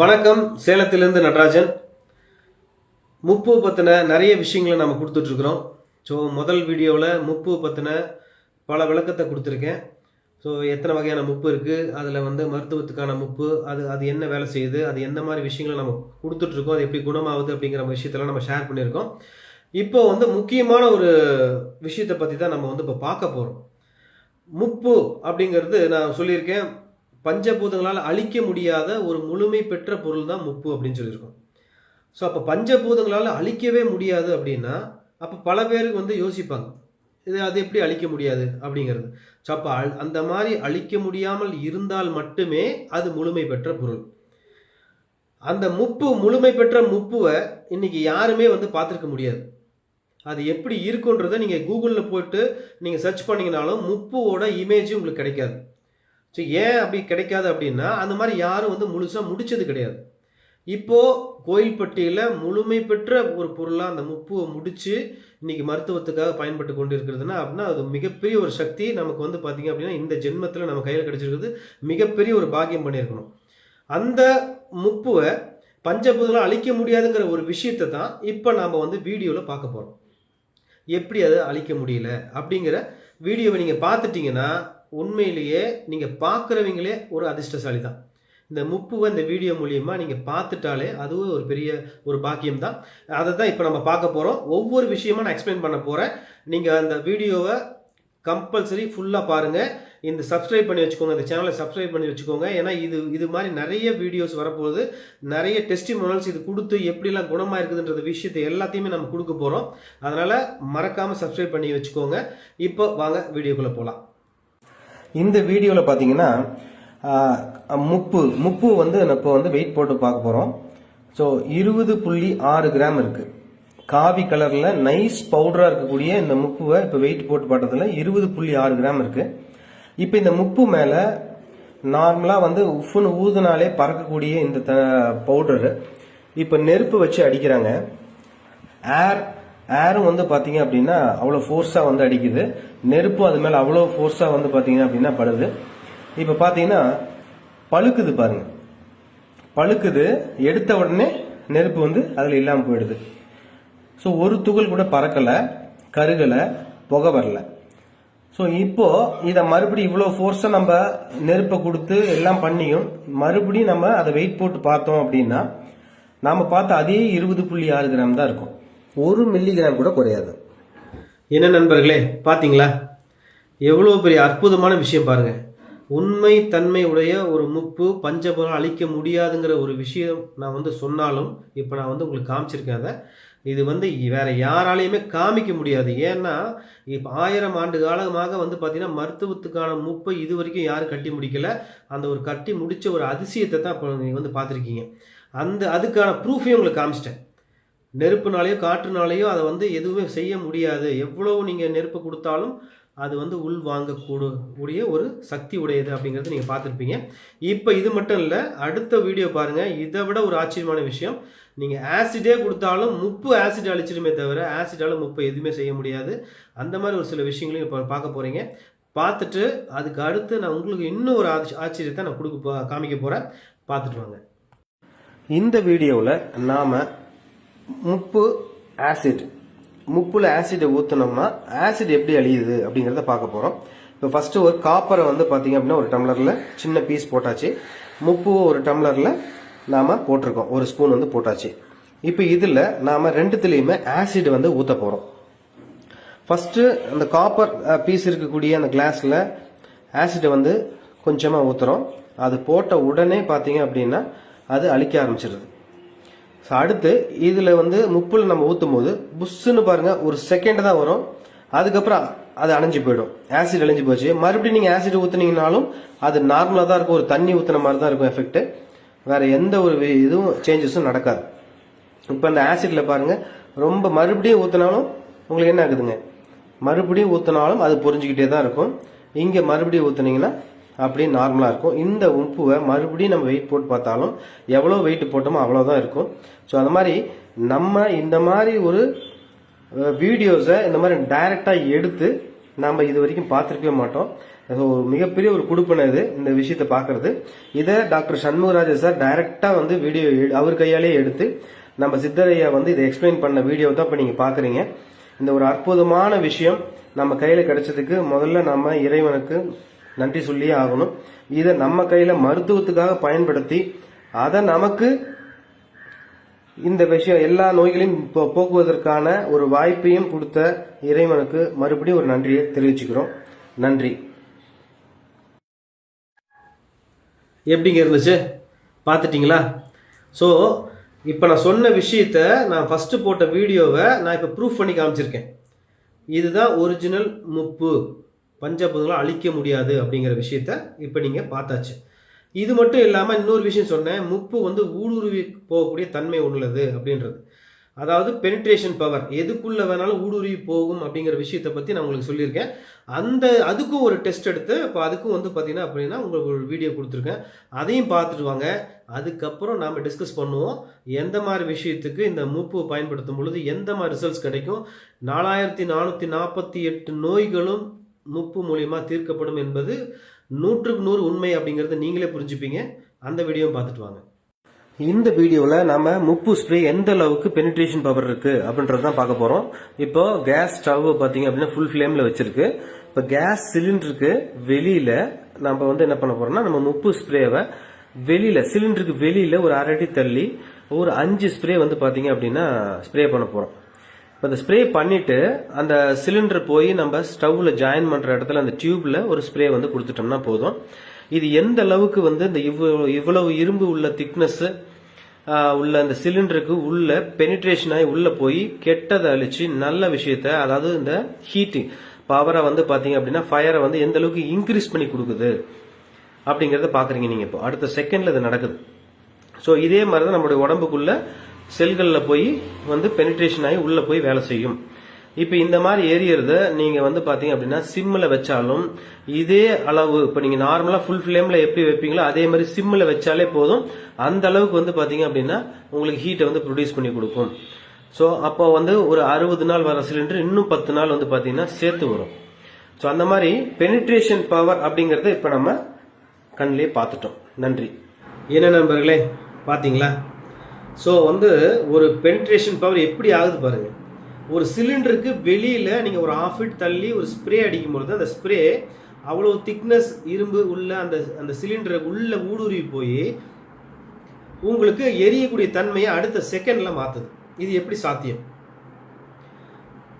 வணக்கம் சேலத்திலிருந்து நடராஜன். முப்பு பற்றின நிறைய விஷயங்களை நம்ம கொடுத்துட்ருக்குறோம். ஸோ முதல் வீடியோவில் முப்பு பற்றின பல விளக்கத்தை கொடுத்துருக்கேன். ஸோ எத்தனை வகையான முப்பு இருக்குது அதில் வந்து மருத்துவத்துக்கான முப்பு அது அது என்ன வேலை செய்யுது? அது எந்த மாதிரி விஷயங்களை நம்ம கொடுத்துட்ருக்கோம்? அது எப்படி குணமாகுது அப்படிங்கிற விஷயத்தெல்லாம் நம்ம ஷேர் பண்ணியிருக்கோம். இப்போ வந்து முக்கியமான ஒரு விஷயத்தை பற்றி தான் நம்ம வந்து இப்போ பார்க்க போகிறோம் முப்பு அப்படிங்கிறது நான் சொல்லியிருக்கேன். பஞ்சபூதங்களால் அழிக்க முடியாத ஒரு முழுமை பெற்ற பொருள் தான் முப்பு அப்படின்னு சொல்லியிருக்கோம். ஸோ அப்போ பஞ்சபூதங்களால் அழிக்கவே முடியாது அப்படின்னா அப்போ பல பேருக்கு வந்து யோசிப்பாங்க இது அது எப்படி அழிக்க முடியாது அப்படிங்கிறது. ஸோ அப்போ அழ்- அந்த மாதிரி அழிக்க முடியாமல் இருந்தால் மட்டுமே அது முழுமை பெற்ற பொருள். அந்த முப்பு முழுமை பெற்ற முப்புவை இன்னைக்கு யாருமே வந்து பார்த்துருக்க முடியாது. அது எப்படி இருக்குன்றதை நீங்கள் கூகுளில் போட்டு நீங்கள் சர்ச் பண்ணிங்கனாலும் முப்புவோட இமேஜ் உங்களுக்கு கிடைக்காது. ஸோ ஏன் அப்படி கிடைக்காது அப்படின்னா அந்த மாதிரி யாரும் வந்து முழுசாக முடித்தது கிடையாது. இப்போது கோயில்பட்டியில் முழுமை பெற்ற ஒரு பொருளாக அந்த முப்புவை முடித்து இன்னைக்கு மருத்துவத்துக்காக பயன்பட்டு கொண்டு இருக்கிறதுனா அப்படின்னா அது மிகப்பெரிய ஒரு சக்தி நமக்கு வந்து பார்த்திங்க அப்படின்னா இந்த ஜென்மத்தில் நம்ம கையில் கிடச்சிருக்கிறது மிகப்பெரிய ஒரு பாக்கியம் பண்ணியிருக்கணும். அந்த முப்புவை பஞ்சபூதங்களை அழிக்க முடியாதுங்கிற ஒரு விஷயத்தை தான் இப்போ நாம் வந்து வீடியோவில் பார்க்க போகிறோம் எப்படி அதை அழிக்க முடியல அப்படிங்கிற வீடியோவை நீங்கள் பார்த்துட்டீங்கன்னா உண்மையிலேயே நீங்கள் பார்க்குறவங்களே ஒரு அதிர்ஷ்டசாலி தான் இந்த முப்புவை இந்த வீடியோ மூலியமாக நீங்கள் பார்த்துட்டாலே அதுவும் ஒரு பெரிய ஒரு பாக்கியம் தான் அதை தான் இப்போ நம்ம பார்க்க போகிறோம் ஒவ்வொரு விஷயமா நான் எக்ஸ்பிளைன் பண்ண போகிறேன் நீங்கள் அந்த வீடியோவை கம்பல்சரி ஃபுல்லாக பாருங்கள் இந்த சப்ஸ்கிரைப் பண்ணி வச்சுக்கோங்க. இந்த சேனலை சப்ஸ்கிரைப் பண்ணி வச்சுக்கோங்க. ஏன்னா இது இது மாதிரி நிறைய வீடியோஸ் வரப்போகுது. நிறைய டெஸ்டிமோனல்ஸ் இது கொடுத்து எப்படிலாம் குணமாக இருக்குதுன்ற விஷயத்தை எல்லாத்தையுமே நம்ம கொடுக்க போகிறோம் அதனால் மறக்காமல் சப்ஸ்கிரைப் பண்ணி வச்சுக்கோங்க. இப்போ வாங்க வீடியோக்குள்ளே போகலாம் இந்த வீடியோவில் பார்த்தீங்கன்னா முப்பு முப்பு வந்து இப்போ வந்து வெயிட் போட்டு பார்க்க போகிறோம் ஸோ இருபது புள்ளி ஆறு கிராம் இருக்குது காவி கலரில் நைஸ் பவுடராக இருக்கக்கூடிய இந்த முப்புவை இப்போ வெயிட் போட்டு பார்த்ததுல இருபது புள்ளி ஆறு கிராம் இருக்குது இப்போ இந்த முப்பு மேலே நார்மலாக வந்து உஃப்னு ஊதுனாலே பறக்கக்கூடிய இந்த த பவுடரு இப்போ நெருப்பு வச்சு அடிக்கிறாங்க. ஏர் ஏரும் வந்து பார்த்தீங்க அப்படின்னா அவ்வளோ ஃபோர்ஸாக வந்து அடிக்குது. நெருப்பு அது மேலே அவ்வளோ ஃபோர்ஸாக வந்து பார்த்தீங்க அப்படின்னா படுது. இப்போ பார்த்தீங்கன்னா பழுக்குது பாருங்க. பழுக்குது எடுத்த உடனே நெருப்பு வந்து அதில் இல்லாமல் போயிடுது. ஸோ ஒரு துகள் கூட பறக்கலை கருகலை புகை வரல. ஸோ இப்போ இதை மறுபடியும் இவ்வளோ ஃபோர்ஸை நம்ம நெருப்பை கொடுத்து எல்லாம் பண்ணியும் மறுபடியும் நம்ம அதை வெயிட் போட்டு பார்த்தோம் அப்படின்னா நாம் பார்த்த அதே இருபது புள்ளி ஆறு கிராம் தான் இருக்கும். ஒரு மில்லிகிராம் கூட குறையாது. என்ன நண்பர்களே பார்த்தீங்களா எவ்வளோ பெரிய அற்புதமான விஷயம் பாருங்க. உண்மை தன்மை உடைய ஒரு முப்பு பஞ்சபுரம் அழிக்க முடியாதுங்கிற ஒரு விஷயம் நான் வந்து சொன்னாலும் இப்போ நான் வந்து உங்களுக்கு காமிச்சிருக்கேன் அதை. இது வந்து வேற யாராலையுமே காமிக்க முடியாது. ஏன்னா இப்போ ஆயிரம் ஆண்டு காலமாக வந்து பார்த்தீங்கன்னா மருத்துவத்துக்கான முப்பை இது வரைக்கும் யாரும் கட்டி முடிக்கல. அந்த ஒரு கட்டி முடித்த ஒரு அதிசயத்தை தான் இப்போ நீங்கள் வந்து பார்த்துருக்கீங்க. அந்த அதுக்கான ப்ரூஃபையும் உங்களுக்கு காமிச்சிட்டேன். நெருப்புனாலேயோ காற்றுனாலேயோ அதை வந்து எதுவுமே செய்ய முடியாது. எவ்வளவு நீங்கள் நெருப்பு கொடுத்தாலும் அது வந்து உள் வாங்கக்கூட கூடிய ஒரு சக்தி உடையது அப்படிங்கிறது நீங்கள் பார்த்துருப்பீங்க. இப்போ இது மட்டும் இல்லை அடுத்த வீடியோ பாருங்கள் இதை விட ஒரு ஆச்சரியமான விஷயம். நீங்கள் ஆசிடே கொடுத்தாலும் முப்பு ஆசிட் அழிச்சிடுமே தவிர ஆசிடால முப்பை எதுவுமே செய்ய முடியாது. அந்த மாதிரி ஒரு சில விஷயங்களையும் இப்போ பார்க்க போகிறீங்க பார்த்துட்டு அதுக்கு அடுத்து நான் உங்களுக்கு இன்னும் ஒரு ஆச்சரியத்தை நான் கொடுக்க காமிக்க போகிறேன் பார்த்துட்டு வாங்க. இந்த வீடியோவில் நாம் முப்பு ஆசிட் முப்பில் ஆசிடை ஊற்றினோம்னா ஆசிட் எப்படி அழியுது அப்படிங்கிறத பார்க்க போகிறோம் இப்போ ஃபஸ்ட்டு ஒரு காப்பரை வந்து பார்த்தீங்க அப்படின்னா ஒரு டம்ளரில் சின்ன பீஸ் போட்டாச்சு. முப்பு ஒரு டம்ளரில் நாம் போட்டிருக்கோம். ஒரு ஸ்பூன் வந்து போட்டாச்சு. இப்போ இதில் நாம் ரெண்டுத்துலேயுமே ஆசிட் வந்து ஊற்ற போகிறோம் ஃபஸ்ட்டு அந்த காப்பர் பீஸ் இருக்கக்கூடிய அந்த கிளாஸில் ஆசிடை வந்து கொஞ்சமாக ஊற்றுறோம் அது போட்ட உடனே பார்த்தீங்க அப்படின்னா அது அழிக்க ஆரம்பிச்சிருது. ஸோ அடுத்து இதில் வந்து முப்பில் நம்ம ஊற்றும் போது புஷ்ஷுன்னு பாருங்கள் ஒரு செகண்ட் தான் வரும். அதுக்கப்புறம் அது அணைஞ்சு போயிடும். ஆசிட் அழிஞ்சு போச்சு. மறுபடியும் நீங்கள் ஆசிட் ஊற்றுனீங்கனாலும் அது நார்மலாக தான் இருக்கும். ஒரு தண்ணி ஊற்றுன மாதிரி தான் இருக்கும் எஃபெக்ட் வேற எந்த ஒரு இதுவும் சேஞ்சஸும் நடக்காது. இப்போ அந்த ஆசிட்ல பாருங்க ரொம்ப மறுபடியும் ஊற்றினாலும் உங்களுக்கு என்ன ஆகுதுங்க? மறுபடியும் ஊற்றினாலும் அது புரிஞ்சுக்கிட்டே தான் இருக்கும். இங்கே மறுபடியும் ஊற்றுனீங்கன்னா அப்படியே நார்மலாக இருக்கும். இந்த உப்புவை மறுபடியும் நம்ம வெயிட் போட்டு பார்த்தாலும் எவ்வளோ வெயிட் போட்டோமோ அவ்வளோதான் இருக்கும். ஸோ அந்த மாதிரி நம்ம இந்த மாதிரி ஒரு வீடியோஸை இந்த மாதிரி டைரெக்டாக எடுத்து நம்ம இது வரைக்கும் பார்த்துருக்கவே மாட்டோம். ஸோ மிகப்பெரிய ஒரு குடுப்பனை இது இந்த விஷயத்தை பார்க்கறது. இதை டாக்டர் சண்முகராஜ சார் டைரெக்டாக வந்து வீடியோ அவர் கையாலே எடுத்து நம்ம சித்தரையா வந்து இதை எக்ஸ்பிளைன் பண்ண வீடியோ தான் இப்போ நீங்கள் பார்க்குறீங்க. இந்த ஒரு அற்புதமான விஷயம் நம்ம கையில் கிடைச்சதுக்கு முதல்ல நம்ம இறைவனுக்கு நன்றி சொல்லியே ஆகணும். இதை நம்ம கையில் மருத்துவத்துக்காக பயன்படுத்தி அதை நமக்கு இந்த விஷயம் எல்லா நோய்களையும் இப்போ போக்குவதற்கான ஒரு வாய்ப்பையும் கொடுத்த இறைவனுக்கு மறுபடியும் ஒரு நன்றியை தெரிவிச்சுக்கிறோம். நன்றி. எப்படிங்க இருந்துச்சு? பார்த்துட்டிங்களா? ஸோ இப்போ நான் சொன்ன விஷயத்த நான் ஃபஸ்ட்டு போட்ட வீடியோவை நான் இப்போ ப்ரூஃப் பண்ணி காமிச்சிருக்கேன். இதுதான் ஒரிஜினல் முப்பு. பஞ்சபூதங்களை அழிக்க முடியாது அப்படிங்கிற விஷயத்த இப்போ நீங்கள் பார்த்தாச்சு. இது மட்டும் இல்லாமல் இன்னொரு விஷயம் சொன்னேன். முப்பு வந்து ஊடுருவி போகக்கூடிய தன்மை உள்ளது அப்படின்றது. அதாவது பெனிட்ரேஷன் பவர் எதுக்குள்ளே வேணாலும் ஊடுருவி போகும் அப்படிங்கிற விஷயத்தை பற்றி நான் உங்களுக்கு சொல்லியிருக்கேன். அந்த அதுக்கும் ஒரு டெஸ்ட் எடுத்து இப்போ அதுக்கும் வந்து பார்த்தீங்கன்னா அப்படின்னா உங்களுக்கு ஒரு வீடியோ கொடுத்துருக்கேன். அதையும் பார்த்துட்டு வாங்க. அதுக்கப்புறம் நாம் டிஸ்கஸ் பண்ணுவோம். எந்த மாதிரி விஷயத்துக்கு இந்த மூப்பு பயன்படுத்தும் பொழுது எந்த மாதிரி ரிசல்ட்ஸ் கிடைக்கும்? நாலாயிரத்தி நானூற்றி நாற்பத்தி எட்டு நோய்களும் முப்பு மூலியமாக தீர்க்கப்படும் என்பது நூற்றுக்கு நூறு உண்மை அப்படிங்கிறத நீங்களே புரிஞ்சுப்பீங்க. அந்த வீடியோவும் பார்த்துட்டு வாங்க. இந்த வீடியோவில் நம்ம முப்பு ஸ்ப்ரே எந்த அளவுக்கு பெனிட்ரேஷன் பவர் இருக்கு அப்படின்றது தான் பார்க்க போகிறோம் இப்போ கேஸ் ஸ்டவ் பார்த்தீங்க அப்படின்னா ஃபுல் ஃப்ளேமில் வச்சிருக்கு. இப்போ கேஸ் சிலிண்டருக்கு வெளியில் நம்ம வந்து என்ன பண்ண போகிறோம்னா நம்ம முப்பு ஸ்ப்ரேவை வெளியில் சிலிண்டருக்கு வெளியில் ஒரு அரை அடி தள்ளி ஒரு அஞ்சு ஸ்ப்ரே வந்து பார்த்தீங்க அப்படின்னா ஸ்ப்ரே பண்ண போகிறோம் இப்போ இந்த ஸ்ப்ரே பண்ணிட்டு அந்த சிலிண்டர் போய் நம்ம ஸ்டவ்வில் ஜாயின் பண்ணுற இடத்துல அந்த டியூப்பில் ஒரு ஸ்ப்ரே வந்து கொடுத்துட்டோம்னா போதும். இது எந்த அளவுக்கு வந்து இந்த இவ்வளவு இவ்வளவு இரும்பு உள்ள திக்னஸ் உள்ள அந்த சிலிண்டருக்கு உள்ள பெனிட்ரேஷன் ஆகி உள்ளே போய் கெட்டதை அழிச்சு நல்ல விஷயத்த அதாவது இந்த ஹீட்டு பவரை வந்து பார்த்தீங்க அப்படின்னா ஃபயரை வந்து எந்த அளவுக்கு இன்க்ரீஸ் பண்ணி கொடுக்குது அப்படிங்கிறத பார்க்குறீங்க நீங்கள் இப்போ. அடுத்த செகண்டில் இது நடக்குது. ஸோ இதே மாதிரி தான் நம்மளுடைய உடம்புக்குள்ள செல்களில் போய் வந்து பெனிட்ரேஷன் ஆகி உள்ள போய் வேலை செய்யும். இப்போ இந்த மாதிரி ஏரியறத நீங்க வந்து பாத்தீங்க அப்படின்னா சிம்மில் வச்சாலும் இதே அளவு இப்போ நீங்க நார்மலா ஃபுல் ஃப்ளேமில் எப்படி வைப்பீங்களோ அதே மாதிரி சிம்மில் வச்சாலே போதும். அந்த அளவுக்கு வந்து பாத்தீங்க அப்படின்னா உங்களுக்கு ஹீட்டை வந்து ப்ரொடியூஸ் பண்ணி கொடுக்கும். ஸோ அப்போ வந்து ஒரு அறுபது நாள் வர சிலிண்டர் இன்னும் பத்து நாள் வந்து பாத்தீங்கன்னா சேர்த்து வரும். ஸோ அந்த மாதிரி பெனிட்ரேஷன் பவர் அப்படிங்கறத இப்போ நம்ம கண்ணிலே பார்த்துட்டோம். நன்றி. என்ன நண்பர்களே பார்த்தீங்களா ஸோ வந்து ஒரு பென்ட்ரேஷன் பவர் எப்படி ஆகுது பாருங்கள் ஒரு சிலிண்டருக்கு வெளியில் நீங்கள் ஒரு ஆஃப் இட் தள்ளி ஒரு ஸ்ப்ரே அடிக்கும் பொழுது அந்த ஸ்ப்ரே அவ்வளோ திக்னஸ் இரும்பு உள்ள அந்த அந்த சிலிண்டரை உள்ளே ஊடுருவி போய் உங்களுக்கு எரியக்கூடிய தன்மையை அடுத்த செகண்டில் மாற்றுது இது எப்படி சாத்தியம்?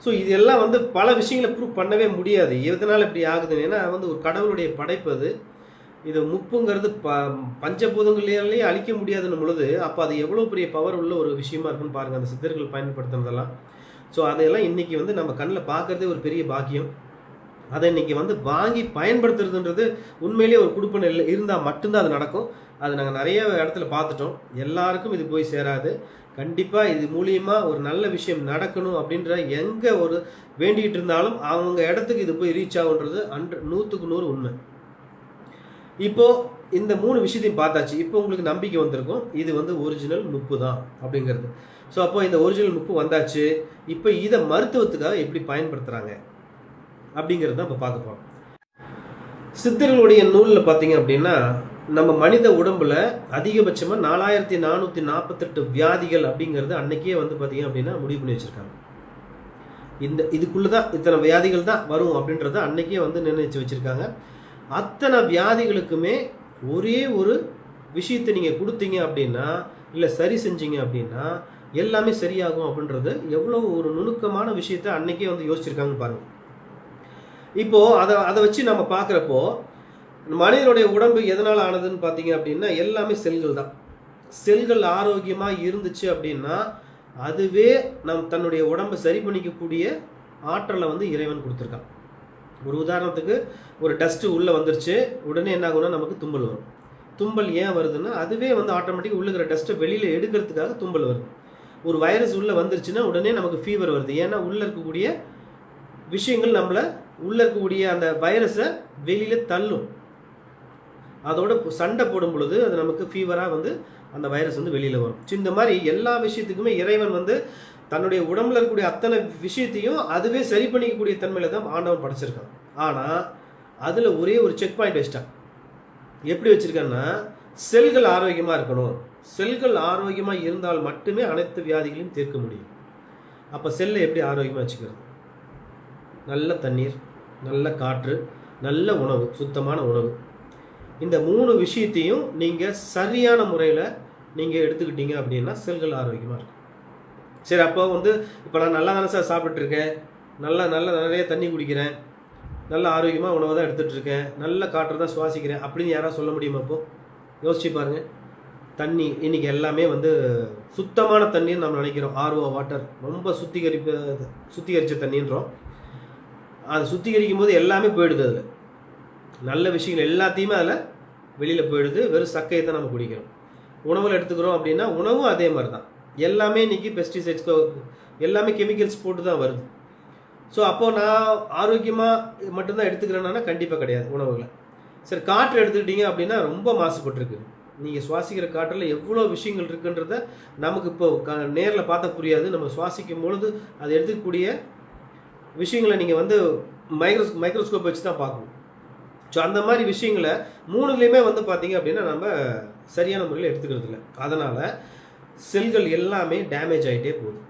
ஸோ இதெல்லாம் வந்து பல விஷயங்களை ப்ரூவ் பண்ணவே முடியாது. எதனால் இப்படி ஆகுதுன்னு ஏன்னா வந்து ஒரு கடவுளுடைய படைப்பு அது. இது முப்புங்கிறது ப பஞ்சபூதங்களையே அழிக்க முடியாதுன்னு பொழுது அப்போ அது எவ்வளோ பெரிய பவர் உள்ள ஒரு விஷயமா இருக்குன்னு பாருங்கள் அந்த சித்தர்கள் பயன்படுத்துனதெல்லாம். ஸோ அதையெல்லாம் இன்றைக்கி வந்து நம்ம கண்ணில் பார்க்கறதே ஒரு பெரிய பாக்கியம். அதை இன்னைக்கு வந்து வாங்கி பயன்படுத்துறதுன்றது உண்மையிலேயே ஒரு குடுப்பனை இல்லை இருந்தால் மட்டும்தான் அது நடக்கும். அது நாங்கள் நிறைய இடத்துல பார்த்துட்டோம். எல்லாருக்கும் இது போய் சேராது. கண்டிப்பாக இது மூலியமாக ஒரு நல்ல விஷயம் நடக்கணும் அப்படின்ற எங்கே ஒரு வேண்டிகிட்டு இருந்தாலும் அவங்க இடத்துக்கு இது போய் ரீச் ஆகுன்றது அன்று நூற்றுக்கு நூறு உண்மை. இப்போ இந்த மூணு விஷயத்தையும் பார்த்தாச்சு. இப்போ உங்களுக்கு நம்பிக்கை வந்திருக்கும். இது வந்து ஒரிஜினல் முப்பு தான் அப்படிங்கிறது. ஸோ அப்போ இந்த ஒரிஜினல் முப்பு வந்தாச்சு. இப்போ இதை மருத்துவத்துக்காக எப்படி பயன்படுத்துகிறாங்க அப்படிங்கிறது தான் இப்போ பார்க்க போகிறோம் சித்தர்களுடைய நூலில் பார்த்தீங்க அப்படின்னா நம்ம மனித உடம்புல அதிகபட்சமாக நாலாயிரத்தி நானூற்றி நாற்பத்தெட்டு வியாதிகள் அப்படிங்கிறது அன்னைக்கே வந்து பார்த்தீங்க அப்படின்னா முடிவு பண்ணி வச்சுருக்காங்க. இந்த இதுக்குள்ளே தான் இத்தனை வியாதிகள் தான் வரும் அப்படின்றத அன்னைக்கே வந்து நிர்ணயிச்சு வச்சுருக்காங்க. அத்தனை வியாதிகளுக்குமே ஒரே ஒரு விஷயத்தை நீங்கள் கொடுத்தீங்க அப்படின்னா இல்லை சரி செஞ்சீங்க அப்படின்னா எல்லாமே சரியாகும் அப்படின்றது எவ்வளோ ஒரு நுணுக்கமான விஷயத்த அன்னைக்கே வந்து யோசிச்சிருக்காங்க பாருங்க. இப்போ அதை அதை வச்சு நம்ம பார்க்குறப்போ மனிதனுடைய உடம்பு எதனால் ஆனதுன்னு பார்த்தீங்க அப்படின்னா எல்லாமே செல்கள் தான். செல்கள் ஆரோக்கியமாக இருந்துச்சு அப்படின்னா அதுவே நம் தன்னுடைய உடம்பை சரி பண்ணிக்கக்கூடிய ஆற்றலை வந்து இறைவன் கொடுத்துருக்கான். ஒரு உதாரணத்துக்கு ஒரு டஸ்ட்டு உள்ளே வந்துருச்சு உடனே என்ன ஆகும்னா நமக்கு தும்பல் வரும். தும்பல் ஏன் வருதுன்னா அதுவே வந்து ஆட்டோமேட்டிக்காக உள்ளுக்கிற டஸ்ட்டை வெளியில் எடுக்கிறதுக்காக தும்பல் வருது. ஒரு வைரஸ் உள்ளே வந்துருச்சுன்னா உடனே நமக்கு ஃபீவர் வருது. ஏன்னா உள்ளே இருக்கக்கூடிய விஷயங்கள் நம்மளை உள்ளே இருக்கக்கூடிய அந்த வைரஸை வெளியில் தள்ளும். அதோட சண்டை போடும் பொழுது அது நமக்கு ஃபீவராக வந்து அந்த வைரஸ் வந்து வெளியில் வரும். ஸோ இந்த மாதிரி எல்லா விஷயத்துக்குமே இறைவன் வந்து தன்னுடைய உடம்புல இருக்கக்கூடிய அத்தனை விஷயத்தையும் அதுவே சரி பண்ணிக்கக்கூடிய தன்மையில தான் ஆண்டவன் படைச்சிருக்கான். ஆனால் அதில் ஒரே ஒரு செக் பாயிண்ட் வச்சிட்டான். எப்படி வச்சிருக்கான்னா செல்கள் ஆரோக்கியமாக இருக்கணும். செல்கள் ஆரோக்கியமாக இருந்தால் மட்டுமே அனைத்து வியாதிகளையும் தீர்க்க முடியும். அப்போ செல்லை எப்படி ஆரோக்கியமாக வச்சுக்கிறது? நல்ல தண்ணீர் நல்ல காற்று நல்ல உணவு சுத்தமான உணவு. இந்த மூணு விஷயத்தையும் நீங்கள் சரியான முறையில் நீங்கள் எடுத்துக்கிட்டீங்க அப்படின்னா செல்கள் ஆரோக்கியமாக இருக்கும். சரி அப்போ வந்து இப்போ நான் நல்லா தானே சார் சாப்பிட்ருக்கேன் நல்லா நல்ல நிறைய தண்ணி குடிக்கிறேன். நல்ல ஆரோக்கியமாக உணவை தான் எடுத்துகிட்ருக்கேன் நல்ல காற்று தான் சுவாசிக்கிறேன் அப்படின்னு யாராவது சொல்ல முடியுமா அப்போது யோசிச்சு பாருங்கள் தண்ணி இன்னைக்கு எல்லாமே வந்து சுத்தமான தண்ணின்னு நம்ம நினைக்கிறோம். ஆர்ஓ வாட்டர் ரொம்ப சுத்திகரிப்பு சுத்திகரித்த தண்ணின்றோம். அது சுத்திகரிக்கும் போது எல்லாமே போயிடுது அதில். நல்ல விஷயங்கள் எல்லாத்தையுமே அதில் வெளியில் போயிடுது. வெறும் சக்கையை தான் நம்ம குடிக்கிறோம். உணவில் எடுத்துக்கிறோம் அப்படின்னா உணவும் அதே மாதிரி தான் எல்லாமே இன்றைக்கி பெஸ்டிசைட்ஸ்க்கோ எல்லாமே கெமிக்கல்ஸ் போட்டு தான் வருது. ஸோ அப்போது நான் ஆரோக்கியமாக மட்டும்தான் எடுத்துக்கிறேன்னா கண்டிப்பாக கிடையாது உணவுகளை. சரி காற்று எடுத்துக்கிட்டீங்க அப்படின்னா ரொம்ப மாசுபட்டிருக்கு. நீங்கள் சுவாசிக்கிற காற்றில் எவ்வளோ விஷயங்கள் இருக்குன்றத நமக்கு இப்போ க நேரில் பார்த்தா புரியாது. நம்ம சுவாசிக்கும் பொழுது அதை எடுத்துக்கக்கூடிய விஷயங்களை நீங்கள் வந்து மைக்ரோஸ் மைக்ரோஸ்கோப் வச்சு தான் பார்க்கணும். ஸோ அந்த மாதிரி விஷயங்களை மூணுலேயுமே வந்து பார்த்தீங்க அப்படின்னா நம்ம சரியான முறையில் எடுத்துக்கிறது இல்லை அதனால் செல்கள் எல்லாமே டேமேஜ் ஆகிட்டே போகுது.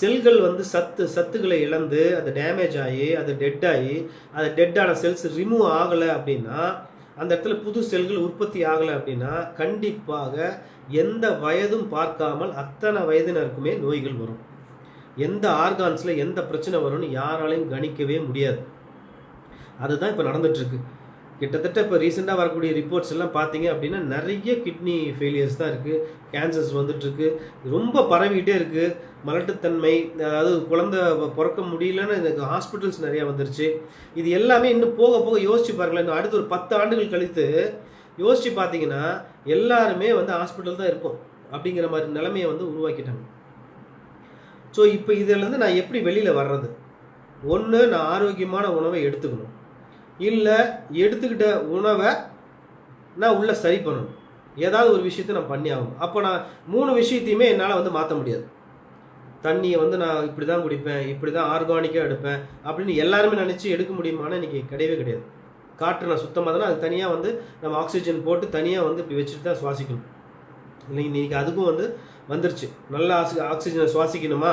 செல்கள் வந்து சத்து சத்துக்களை இழந்து அது டேமேஜ் ஆகி அது டெட் ஆகி அது டெட்டான செல்ஸ் ரிமூவ் ஆகலை அப்படின்னா அந்த இடத்துல புது செல்கள் உற்பத்தி ஆகலை அப்படின்னா கண்டிப்பாக எந்த வயதும் பார்க்காமல் அத்தனை வயதினருக்குமே நோய்கள் வரும். எந்த ஆர்கான்ஸில் எந்த பிரச்சனை வரும்னு யாராலையும் கணிக்கவே முடியாது. அதுதான் இப்போ நடந்துட்டுருக்கு கிட்டத்தட்ட இப்போ ரீசெண்டாக வரக்கூடிய ரிப்போர்ட்ஸ் எல்லாம் பார்த்தீங்க அப்படின்னா நிறைய கிட்னி ஃபெயிலியர்ஸ் தான் இருக்குது கேன்சர்ஸ் வந்துட்டுருக்கு ரொம்ப பரவிக்கிட்டே இருக்குது மலட்டுத்தன்மை அதாவது குழந்தை பிறக்க முடியலன்னு எனக்கு ஹாஸ்பிட்டல்ஸ் நிறையா வந்துருச்சு. இது எல்லாமே இன்னும் போக போக யோசிச்சு பாருங்களேன். இன்னும் அடுத்த ஒரு பத்து ஆண்டுகள் கழித்து யோசிச்சு பார்த்தீங்கன்னா எல்லாருமே வந்து ஹாஸ்பிட்டல் தான் இருக்கும் அப்படிங்கிற மாதிரி நிலைமையை வந்து உருவாக்கிட்டாங்க. ஸோ இப்போ இதிலேருந்து நான் எப்படி வெளியில் வர்றது? ஒன்று நான் ஆரோக்கியமான உணவை எடுத்துக்கணும். இல்லை எடுத்துக்கிட்ட உணவை நான் உள்ளே சரி பண்ணணும். ஏதாவது ஒரு விஷயத்தை நான் பண்ணி ஆகணும். அப்போ நான் மூணு விஷயத்தையுமே என்னால் வந்து மாற்ற முடியாது. தண்ணியை வந்து நான் இப்படி தான் குடிப்பேன் இப்படி தான் ஆர்கானிக்காக எடுப்பேன் அப்படின்னு எல்லாருமே நினச்சி எடுக்க முடியுமானா இன்றைக்கி கிடையவே கிடையாது. காற்று நான் சுத்தமாக தானே அது தனியாக வந்து நம்ம ஆக்சிஜன் போட்டு தனியாக வந்து இப்படி வச்சுட்டு தான் சுவாசிக்கணும். இல்லைங்க இன்றைக்கி அதுக்கும் வந்து வந்துருச்சு. நல்ல ஆக்சிஜனை சுவாசிக்கணுமா?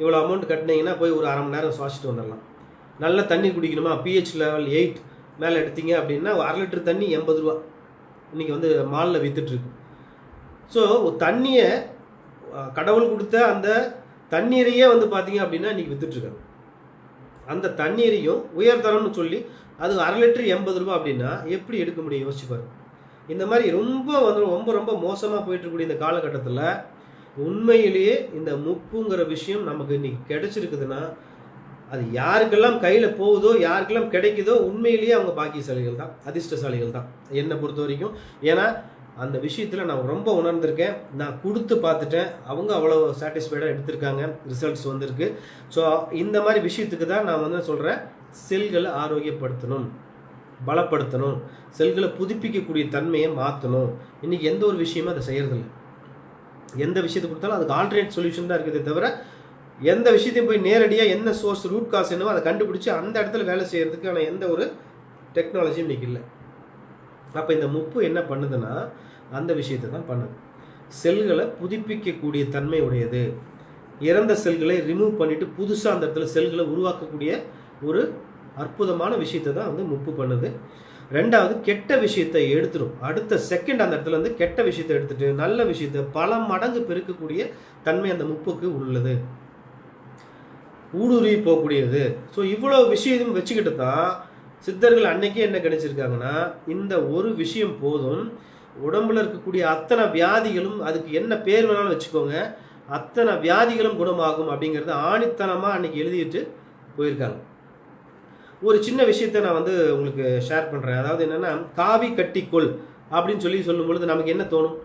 இவ்வளோ அமௌண்ட் கட்டினீங்கன்னா போய் ஒரு அரை மணி நேரம் சுவாசிட்டு வந்துடலாம் நல்ல தண்ணி குடிக்கணுமா? பிஹெச் லெவல் எயிட் மேலே எடுத்தீங்க அப்படின்னா அரை லிட்டர் தண்ணி எண்பது ரூபா. இன்றைக்கி வந்து மாலில் விற்றுட்ருக்கு ஸோ தண்ணியை கடவுள் கொடுத்த அந்த தண்ணீரையே வந்து பார்த்தீங்க அப்படின்னா இன்றைக்கி விற்றுட்ருக்காங்க அந்த தண்ணீரையும் உயர்தரம்னு சொல்லி அது அரை லிட்டர் எண்பது ரூபா அப்படின்னா எப்படி எடுக்க முடியும்? யோசிச்சு பாருங்க. இந்த மாதிரி ரொம்ப வந்து ரொம்ப ரொம்ப மோசமாக போயிட்டு இந்த காலகட்டத்தில் உண்மையிலேயே இந்த முப்புங்கிற விஷயம் நமக்கு இன்னைக்கு கிடைச்சிருக்குதுன்னா அது யாருக்கெல்லாம் கையில் போகுதோ யாருக்கெல்லாம் கிடைக்குதோ உண்மையிலேயே அவங்க பாக்கியசாலிகள் தான் அதிர்ஷ்டசாலிகள் தான். என்னை பொறுத்த வரைக்கும் ஏன்னா அந்த விஷயத்தில் நான் ரொம்ப உணர்ந்திருக்கேன். நான் கொடுத்து பார்த்துட்டேன். அவங்க அவ்வளோ சாட்டிஸ்ஃபைடாக எடுத்திருக்காங்க. ரிசல்ட்ஸ் வந்திருக்கு. ஸோ இந்த மாதிரி விஷயத்துக்கு தான் நான் வந்து சொல்கிறேன் செல்களை ஆரோக்கியப்படுத்தணும். பலப்படுத்தணும். செல்களை புதுப்பிக்கக்கூடிய தன்மையை மாற்றணும் இன்றைக்கி எந்த ஒரு விஷயமும் அதை செய்கிறதில்ல எந்த விஷயத்தை கொடுத்தாலும் அதுக்கு ஆல்டர்னேட் சொல்யூஷன் தான் இருக்குதே தவிர எந்த விஷயத்தையும் போய் நேரடியாக என்ன சோர்ஸ் ரூட் காஸ் என்னவோ அதை கண்டுபிடிச்சி அந்த இடத்துல வேலை செய்கிறதுக்கான எந்த ஒரு டெக்னாலஜியும் இன்றைக்கி இல்லை. அப்போ இந்த முப்பு என்ன பண்ணுதுன்னா அந்த விஷயத்தை தான் பண்ணுது. செல்களை புதுப்பிக்கக்கூடிய தன்மை உடையது. இறந்த செல்களை ரிமூவ் பண்ணிவிட்டு புதுசாக அந்த இடத்துல செல்களை உருவாக்கக்கூடிய ஒரு அற்புதமான விஷயத்தை தான் வந்து முப்பு பண்ணுது. ரெண்டாவது கெட்ட விஷயத்தை எடுத்துரும். அடுத்த செகண்ட் அந்த இடத்துல வந்து கெட்ட விஷயத்தை எடுத்துட்டு நல்ல விஷயத்தை பல மடங்கு பெருக்கக்கூடிய தன்மை அந்த முப்புக்கு உள்ளது. ஊடுருவி போகக்கூடியது. ஸோ இவ்வளோ விஷயம் வச்சுக்கிட்டு தான் சித்தர்கள் அன்னைக்கு என்ன கிடைச்சிருக்காங்கன்னா இந்த ஒரு விஷயம் போதும். உடம்புல இருக்கக்கூடிய அத்தனை வியாதிகளும் அதுக்கு என்ன பேர் வேணாலும் வச்சுக்கோங்க. அத்தனை வியாதிகளும் குணமாகும் அப்படிங்கிறத ஆணித்தனமாக அன்னைக்கு எழுதிட்டு போயிருக்காங்க. ஒரு சின்ன விஷயத்தை நான் வந்து உங்களுக்கு ஷேர் பண்ணுறேன் அதாவது என்னென்னா காவி கட்டிக்கொள் அப்படின்னு சொல்லி சொல்லும் பொழுது நமக்கு என்ன தோணும்?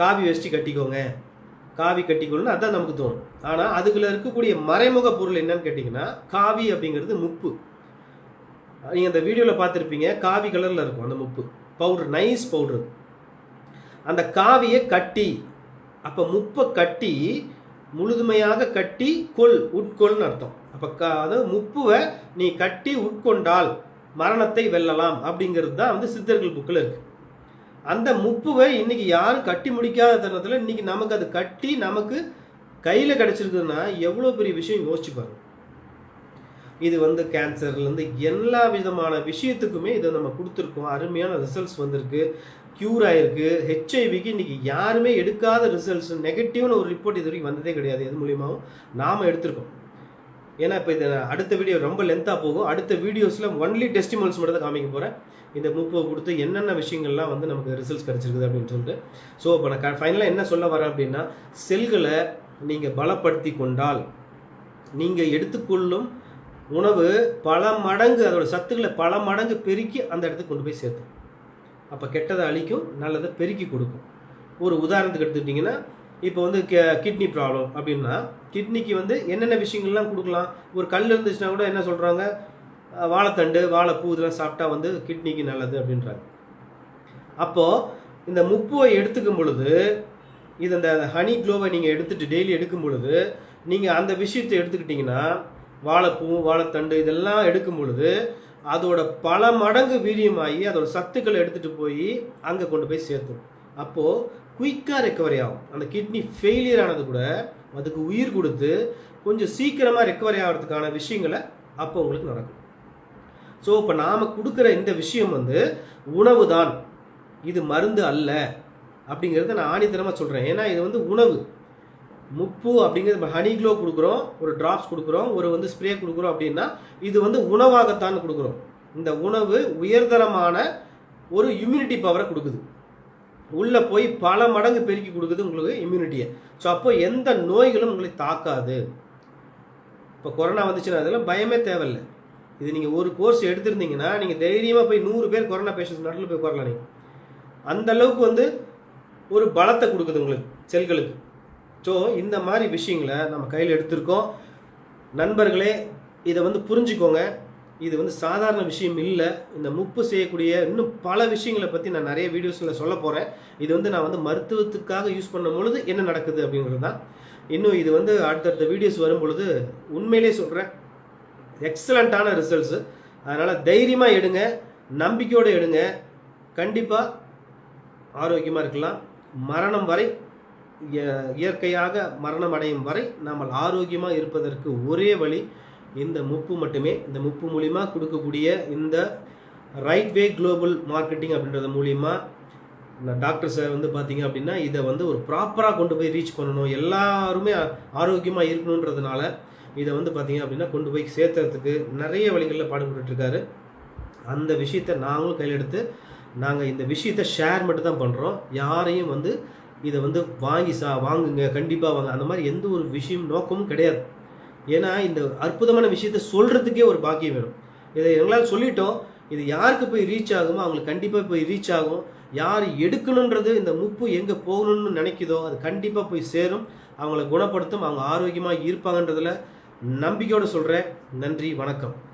காவி வச்சு கட்டிக்கோங்க. காவி கட்டிக்கொள்னு அதுதான் நமக்கு தோணும். ஆனால் அதுக்குள்ள இருக்கக்கூடிய மறைமுக பொருள் என்னன்னு கேட்டிங்கன்னா காவி அப்படிங்கிறது முப்பு. நீங்கள் அந்த வீடியோவில் பார்த்துருப்பீங்க காவி கலரில் இருக்கும் அந்த முப்பு. Powder nice powder. அந்த காவியை கட்டி அப்போ முப்பை கட்டி முழுதுமையாக கட்டி கொள் உட்கொள்னு அர்த்தம். அப்போ க அதாவது முப்புவை நீ கட்டி உட்கொண்டால் மரணத்தை வெல்லலாம் அப்படிங்கிறது தான் வந்து சித்தர்கள் புக்கில் இருக்குது அந்த முப்புவை இன்னைக்கு யாரும் கட்டி முடிக்காத தருணத்தில் இன்னைக்கு நமக்கு அது கட்டி நமக்கு கையில் கிடச்சிருக்குதுன்னா எவ்வளோ பெரிய விஷயம் யோசிச்சு பாருங்க. இது வந்து கேன்சர்லேருந்து எல்லா விதமான விஷயத்துக்குமே இதை நம்ம கொடுத்துருக்கோம். அருமையான ரிசல்ட்ஸ் வந்திருக்கு. க்யூர் ஆயிருக்கு. ஹெச்ஐவிக்கு இன்னைக்கு யாருமே எடுக்காத ரிசல்ட்ஸ் நெகட்டிவ்னு ஒரு ரிப்போர்ட் இது வரைக்கும் வந்ததே கிடையாது. எது மூலியமாகவும் நாம் எடுத்திருக்கோம். ஏன்னா இப்போ இது அடுத்த வீடியோ ரொம்ப லென்த்தாக போகும். அடுத்த வீடியோஸில் ஒன்லி டெஸ்டிமல்ஸ் மட்டும் தான் காமிக்க போகிறேன் இந்த முப்பை கொடுத்து என்னென்ன விஷயங்கள்லாம் வந்து நமக்கு ரிசல்ட்ஸ் கிடச்சிருக்குது அப்படின்னு சொல்லிட்டு. ஸோ இப்போ நான் ஃபைனலாக என்ன சொல்ல வரேன் அப்படின்னா செல்களை நீங்கள் பலப்படுத்தி கொண்டால் நீங்கள் எடுத்துக்கொள்ளும் உணவு பல மடங்கு அதோட சத்துக்களை பல மடங்கு பெருக்கி அந்த இடத்துக்கு கொண்டு போய் சேர்த்தும். அப்போ கெட்டதை அழிக்கும் நல்லதை பெருக்கி கொடுக்கும். ஒரு உதாரணத்துக்கு எடுத்துக்கிட்டிங்கன்னா இப்போ வந்து கிட்னி ப்ராப்ளம் அப்படின்னா கிட்னிக்கு வந்து என்னென்ன விஷயங்கள்லாம் கொடுக்கலாம்? ஒரு கல் இருந்துச்சுன்னா கூட என்ன சொல்கிறாங்க வாழைத்தண்டு வாழைப்பூ இதெல்லாம் சாப்பிட்டா வந்து கிட்னிக்கு நல்லது அப்படின்றாங்க. அப்போது இந்த முப்பூவை எடுத்துக்கும் பொழுது இது அந்த ஹனி க்ளோவை நீங்கள் எடுத்துட்டு டெய்லி எடுக்கும் பொழுது நீங்கள் அந்த விஷயத்தை எடுத்துக்கிட்டிங்கன்னா வாழைப்பூ வாழைத்தண்டு இதெல்லாம் எடுக்கும் பொழுது அதோட பல மடங்கு வீரியமாகி அதோட சத்துக்களை எடுத்துகிட்டு போய் அங்கே கொண்டு போய் சேர்த்தும் அப்போது குயிக்காக ரெக்கவரி ஆகும். அந்த கிட்னி ஃபெயிலியர் ஆனது கூட அதுக்கு உயிர் கொடுத்து கொஞ்சம் சீக்கிரமாக ரெக்கவரி ஆகிறதுக்கான விஷயங்களை அப்போ உங்களுக்கு நடக்கும். ஸோ இப்போ நாம் கொடுக்குற இந்த விஷயம் வந்து உணவு தான் இது மருந்து அல்ல. அப்படிங்கிறத நான் ஆணித்தனமாக சொல்கிறேன் ஏன்னா இது வந்து உணவு. முப்பு அப்படிங்கிறது இப்போ ஹனி க்ளோ கொடுக்குறோம் ஒரு ட்ராப்ஸ் கொடுக்குறோம் ஒரு வந்து ஸ்ப்ரே கொடுக்குறோம் அப்படின்னா இது வந்து உணவாகத்தான் கொடுக்குறோம். இந்த உணவு உயர்தரமான ஒரு இம்யூனிட்டி பவரை கொடுக்குது. உள்ளே போய் பல மடங்கு பெருக்கி கொடுக்குது உங்களுக்கு இம்யூனிட்டியை ஸோ அப்போ எந்த நோய்களும் உங்களை தாக்காது. இப்போ கொரோனா வந்துச்சுன்னா அதெல்லாம் பயமே தேவையில்லை. இது நீங்கள் ஒரு கோர்ஸ் எடுத்திருந்தீங்கன்னா நீங்கள் தைரியமாக போய் நூறு பேர் கொரோனா பேஷண்ட்ஸ் நடுவில் போய் உட்காரலாம் நீங்கள் அந்த அளவுக்கு வந்து ஒரு பலத்தை கொடுக்குது உங்களுக்கு செல்களுக்கு. ஸோ இந்த மாதிரி விஷயங்களை நம்ம கையில் எடுத்திருக்கோம். நண்பர்களே இதை வந்து புரிஞ்சுக்கோங்க. இது வந்து சாதாரண விஷயம் இல்லை. இந்த முப்பு செய்யக்கூடிய இன்னும் பல விஷயங்களை பற்றி நான் நிறைய வீடியோஸில் சொல்ல போகிறேன் இது வந்து நான் வந்து மருத்துவத்துக்காக யூஸ் பண்ணும் பொழுது என்ன நடக்குது அப்படிங்கிறது தான். இன்னும் இது வந்து அடுத்தடுத்த வீடியோஸ் வரும் பொழுது உண்மையிலே சொல்கிறேன் எக்ஸலண்ட்டான ரிசல்ட்ஸு அதனால் தைரியமாக எடுங்க நம்பிக்கையோடு எடுங்க. கண்டிப்பாக ஆரோக்கியமாக இருக்கலாம். மரணம் வரை இயற்கையாக மரணம் அடையும் வரை நாம் ஆரோக்கியமாக இருப்பதற்கு ஒரே வழி இந்த முப்பு மட்டுமே. இந்த முப்பு மூலிமா கொடுக்கக்கூடிய இந்த ரைட் வே குளோபல் மார்க்கெட்டிங் அப்படின்றது மூலிமா நான் டாக்டர் சார் வந்து பார்த்தீங்க அப்படின்னா இதை வந்து ஒரு ப்ராப்பராக கொண்டு போய் ரீச் பண்ணணும். எல்லாருமே ஆரோக்கியமாக இருக்கணுன்றதுனால இதை வந்து பார்த்தீங்க அப்படின்னா கொண்டு போய் சேர்த்துறதுக்கு நிறைய வழிகளில் பாடுபட்டுட்டு அந்த விஷயத்தை நாங்களும் கையில் எடுத்து நாங்கள் இந்த விஷயத்தை ஷேர் மட்டும் தான் பண்ணுறோம் யாரையும் வந்து இதை வந்து வாங்கி சா வாங்குங்க கண்டிப்பாக வாங்க. அந்த மாதிரி எந்த ஒரு விஷயம் நோக்கமும் கிடையாது. ஏன்னா இந்த அற்புதமான விஷயத்தை சொல்கிறதுக்கே ஒரு பாக்கியம் வேணும். இதை எங்களால் சொல்லிட்டோம். இது யாருக்கு போய் ரீச் ஆகுமோ அவங்களுக்கு கண்டிப்பாக போய் ரீச் ஆகும். யார் எடுக்கணுன்றது இந்த முப்பு எங்கே போகணும்னு நினைக்குதோ அது கண்டிப்பாக போய் சேரும். அவங்கள குணப்படுத்தும். அவங்க ஆரோக்கியமாக இருப்பாங்கன்றதில் நம்பிக்கையோடு சொல்கிறேன் நன்றி வணக்கம்.